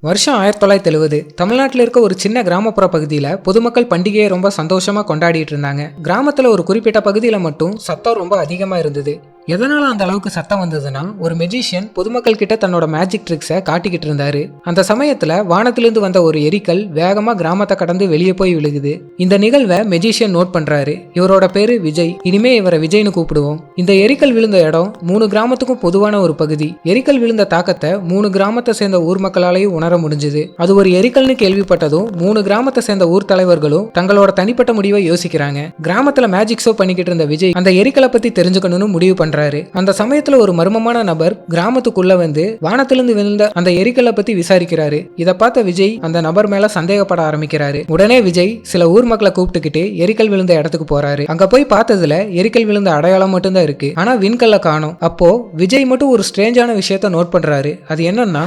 வருஷம் ஆயிரத்தி தொள்ளாயிரத்தி எழுபது தமிழ்நாட்டில் இருக்க ஒரு சின்ன கிராமப்புற பகுதியில் பொதுமக்கள் பண்டிகையை ரொம்ப சந்தோஷமாக கொண்டாடிட்டு இருந்தாங்க. கிராமத்தில் ஒரு குறிப்பிட்ட பகுதியில் மட்டும் சத்தம் ரொம்ப அதிகமாக இருந்தது. எதனால் அந்த அளவுக்கு சத்தம் வந்ததுன்னா ஒரு மெஜிஷியன் பொதுமக்கள் கிட்ட தன்னோட மேஜிக் ட்ரிக்ஸை காட்டிக்கிட்டு இருந்தாரு. அந்த சமயத்துல வானத்திலிருந்து வந்த ஒரு எரிக்கல் வேகமா கிராமத்தை கடந்து வெளியே போய் விழுகுது. இந்த நிகழ்வை மெஜிஷியன் நோட் பண்றாரு. இவரோட பேரு விஜய். இனிமே இவரை விஜய்னு கூப்பிடுவோம். இந்த எரிக்கல் விழுந்த இடம் மூணு கிராமத்துக்கும் பொதுவான ஒரு பகுதி. எரிக்கல் விழுந்த தாக்கத்தை மூணு கிராமத்தை சேர்ந்த ஊர் மக்களாலையும் உணர முடிஞ்சுது. அது ஒரு எரிக்கல்னு கேள்விப்பட்டதும் மூணு கிராமத்தை சேர்ந்த ஊர் தலைவர்களும் தங்களோட தனிப்பட்ட முடிவை யோசிக்கிறாங்க. கிராமத்துல மேஜிக் ஷோ பண்ணிக்கிட்டு இருந்த விஜய் அந்த எரிக்கலை பத்தி தெரிஞ்சுக்கணும்னு முடிவு பண்றாரு அந்த சமயத்துல ஒரு மர்மமான நபர் கிராமத்துக்குள்ள வந்து வானத்திலிருந்து விழுந்த அந்த எரிக்கலை பத்தி விசாரிக்கிறாரு. இதை பார்த்த விஜய் அந்த நபர் மேல சந்தேகப்பட ஆரம்பிக்கிறாரு. உடனே விஜய் சில ஊர் மக்களை கூப்பிட்டுக்கிட்டு எரிக்கல் விழுந்த இடத்துக்கு போறாரு. அங்க போய் பார்த்ததுல எரிக்கல் விழுந்த அடையாளம் மட்டும்தான் இருக்கு. ஆனா விண்கல்ல காணும். அப்போ விஜய் மட்டும் ஒரு ஸ்ட்ரேஞ்சான விஷயத்த நோட் பண்றாரு. அது என்னன்னா